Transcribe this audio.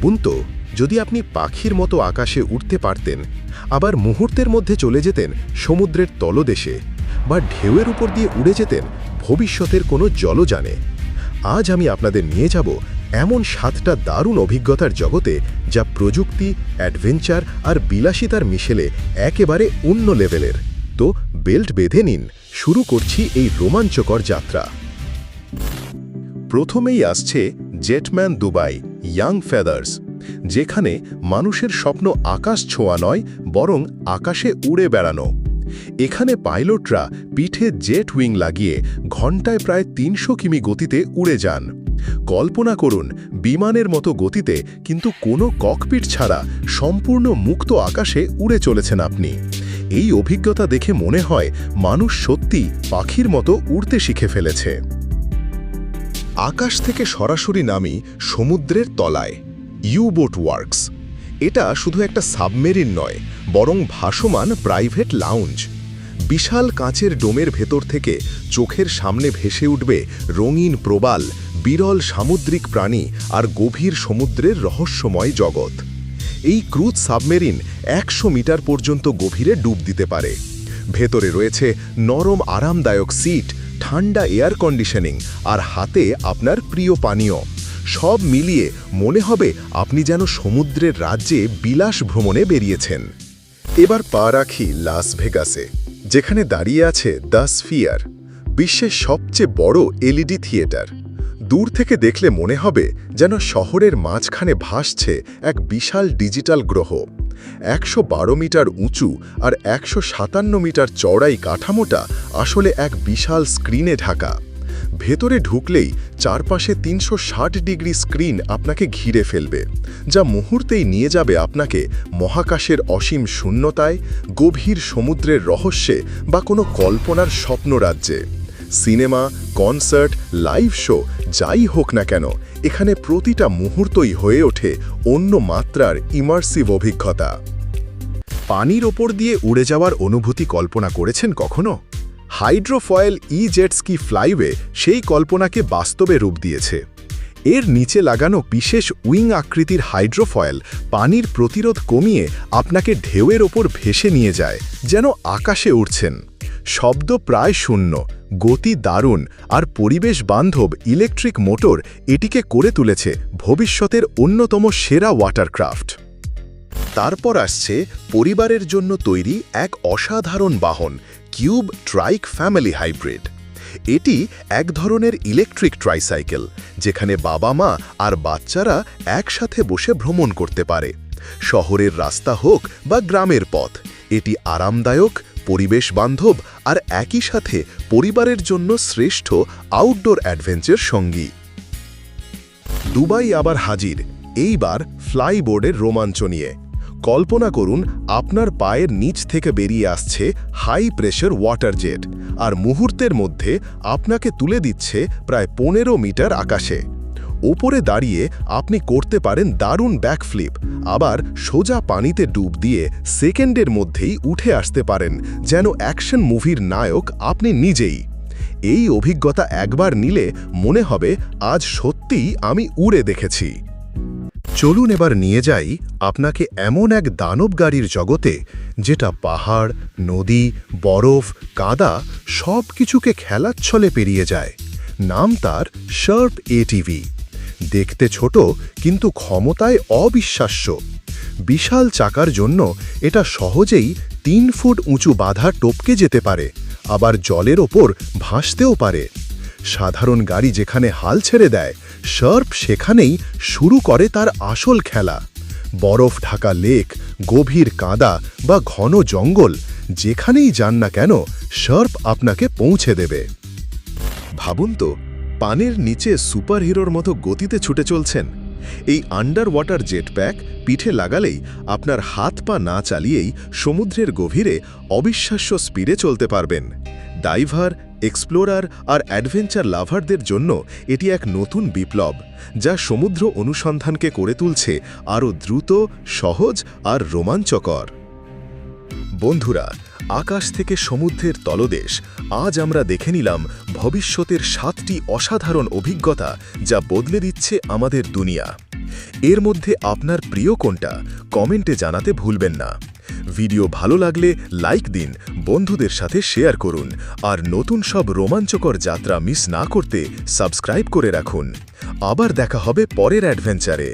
ভাবুন তো, যদি আপনি পাখির মতো আকাশে উঠতে পারতেন, আবার মুহূর্তের মধ্যে চলে যেতেন সমুদ্রের তলদেশে বা ঢেউয়ের উপর দিয়ে উড়ে যেতেন ভবিষ্যতের কোনো জলযানে। আজ আমি আপনাদের নিয়ে যাব এমন সাতটা দারুণ অভিজ্ঞতার জগতে যা প্রযুক্তি, অ্যাডভেঞ্চার আর বিলাসিতার মিশেলে একেবারে অন্য লেভেলের। তো বেল্ট বেঁধে নিন, শুরু করছি এই রোমাঞ্চকর যাত্রা। প্রথমেই আসছে জেটম্যান দুবাই ইয়াং ফেদার্স যেখানে মানুষের স্বপ্ন আকাশ ছোঁয়া নয়, বরং আকাশে উড়ে বেড়ানো। এখানে পাইলটরা পিঠে জেট উইং লাগিয়ে ঘন্টায় প্রায় তিনশো কিমি গতিতে উড়ে যান। কল্পনা করুন, বিমানের মতো গতিতে কিন্তু কোনো ককপিট ছাড়া সম্পূর্ণ মুক্ত আকাশে উড়ে চলেছেন আপনি। এই অভিজ্ঞতা দেখে মনে হয় মানুষ সত্যি পাখির মতো উড়তে শিখে ফেলেছে। আকাশ থেকে সরাসরি নামি সমুদ্রের তলায়। ইউবোট ওয়ার্কস এটা শুধু একটা সাবমেরিন নয়, বরং ভাসমান প্রাইভেট লাউঞ্জ বিশাল কাঁচের ডোমের ভেতর থেকে চোখের সামনে ভেসে উঠবে রঙিন প্রবাল, বিরল সামুদ্রিক প্রাণী আর গভীর সমুদ্রের রহস্যময় জগৎ। এই ক্রুজ সাবমেরিন একশো মিটার পর্যন্ত গভীরে ডুব দিতে পারে। ভেতরে রয়েছে নরম, আরামদায়ক সিট ঠান্ডা এয়ার কন্ডিশনিং আর হাতে আপনার প্রিয় পানীয়। সব মিলিয়ে মনে হবে আপনি যেন সমুদ্রের রাজ্যে বিলাস ভ্রমণে বেরিয়েছেন। এবার পা রাখি লাস ভেগাসে যেখানে দাঁড়িয়ে আছে দ্য স্ফিয়ার বিশ্বের সবচেয়ে বড় এলইডি থিয়েটার দূর থেকে দেখলে মনে হবে যেন শহরের মাঝখানে ভাসছে এক বিশাল ডিজিটাল গ্রহ। একশো বারো মিটার উঁচু আর একশো সাতান্ন মিটার চওড়াই কাঠামোটা আসলে এক বিশাল স্ক্রিনে ঢাকা। ভেতরে ঢুকলেই চারপাশে তিনশো ষাট ডিগ্রি স্ক্রিন আপনাকে ঘিরে ফেলবে, যা মুহূর্তেই নিয়ে যাবে আপনাকে মহাকাশের অসীম শূন্যতায়, গভীর সমুদ্রের রহস্যে বা কোনো কল্পনার স্বপ্নরাজ্যে। সিনেমা, কনসার্ট, লাইভ শো, যাই হোক না কেন, এখানে প্রতিটা মুহূর্তই হয়ে ওঠে অন্য মাত্রার ইমার্সিভ অভিজ্ঞতা। পানির ওপর দিয়ে উড়ে যাওয়ার অনুভূতি কল্পনা করেছেন কখনো? হাইড্রোফয়েল ই জেটস্কি ফ্লাইওয়ে সেই কল্পনাকে বাস্তবে রূপ দিয়েছে। এর নিচে লাগানো বিশেষ উইং আকৃতির হাইড্রোফয়েল পানির প্রতিরোধ কমিয়ে আপনাকে ঢেউয়ের ওপর ভেসে নিয়ে যায়, যেন আকাশে উঠছেন শব্দ প্রায় শূন্য গতি দারুণ আর পরিবেশ বান্ধব ইলেকট্রিক মোটর এটিকে করে তুলেছে ভবিষ্যতের অন্যতম সেরা ওয়াটারক্রাফট তারপর আসছে পরিবারের জন্য তৈরি এক অসাধারণ বাহন, কিউব ট্রাইক ফ্যামিলি হাইব্রিড। এটি এক ধরনের ইলেকট্রিক ট্রাইসাইকেল, যেখানে বাবা মা আর বাচ্চারা একসাথে বসে ভ্রমণ করতে পারে। শহরের রাস্তা হোক বা গ্রামের পথ এটি আরামদায়ক, পরিবেশ বান্ধব আর একই সাথে পরিবারের জন্য শ্রেষ্ঠ আউটডোর অ্যাডভেঞ্চার সঙ্গী। দুবাই আবার হাজির, এইবার ফ্লাইবোর্ডের রোমাঞ্চ নিয়ে। কল্পনা করুন, আপনার পায়ের নিচ থেকে বেরিয়ে আসছে হাই প্রেশার ওয়াটার জেট আর মুহূর্তের মধ্যে আপনাকে তুলে দিচ্ছে প্রায় পনেরো মিটার আকাশে। ওপরে দাঁড়িয়ে আপনি করতে পারেন দারুণ ব্যাকফ্লিপ। আবার সোজা পানিতে ডুব দিয়ে সেকেন্ডের মধ্যেই উঠে আসতে পারেন, যেন অ্যাকশন মুভির নায়ক আপনি নিজেই। এই অভিজ্ঞতা একবার নিলে মনে হবে আজ সত্যিই আমি উড়ে দেখেছি। চলুন এবার নিয়ে যাই আপনাকে এমন এক দানব গাড়ির জগতে, যেটা পাহাড়, নদী, বরফ, কাদা সব কিছুকে খেলার ছলে পেরিয়ে যায়। নাম তার শার্প এটিভি দেখতে ছোট, কিন্তু ক্ষমতায় অবিশ্বাস্য। বিশাল চাকার জন্য এটা সহজেই তিন ফুট উঁচু বাধা টপকে যেতে পারে, আবার জলের ওপর ভাসতেও পারে। সাধারণ গাড়ি যেখানে হাল ছেড়ে দেয় শার্প সেখানেই শুরু করে তার আসল খেলা। বরফ ঢাকা লেক, গভীর কাদা বা ঘন জঙ্গল, যেখানেই যান না কেন শার্প আপনাকে পৌঁছে দেবে। ভাবুন তো পানির নিচে সুপারহিরোর মতো গতিতে ছুটে চলছেন। এই আন্ডার ওয়াটার জেটপ্যাক পিঠে লাগালেই আপনার হাত পা না চালিয়েই সমুদ্রের গভীরে অবিশ্বাস্য স্পিডে চলতে পারবেন। ডাইভার এক্সপ্লোরার আর অ্যাডভেঞ্চার লাভারদের জন্য এটি এক নতুন বিপ্লব, যা সমুদ্র অনুসন্ধানকে করে তুলছে আরও দ্রুত, সহজ আর রোমাঞ্চকর। বন্ধুরা আকাশ থেকে সমুদ্রের তলদেশ। আজ আমরা দেখে নিলাম ভবিষ্যতের সাতটি অসাধারণ অভিজ্ঞতা যা বদলে দিচ্ছে আমাদের দুনিয়া। এর মধ্যে আপনার প্রিয় কোনটা? কমেন্টে জানাতে ভুলবেন না। ভিডিও ভালো লাগলে লাইক দিন, বন্ধুদের সাথে শেয়ার করুন, আর নতুন সব রোমাঞ্চকর যাত্রা মিস না করতে সাবস্ক্রাইব করে রাখুন। আবার দেখা হবে পরের অ্যাডভেঞ্চারে।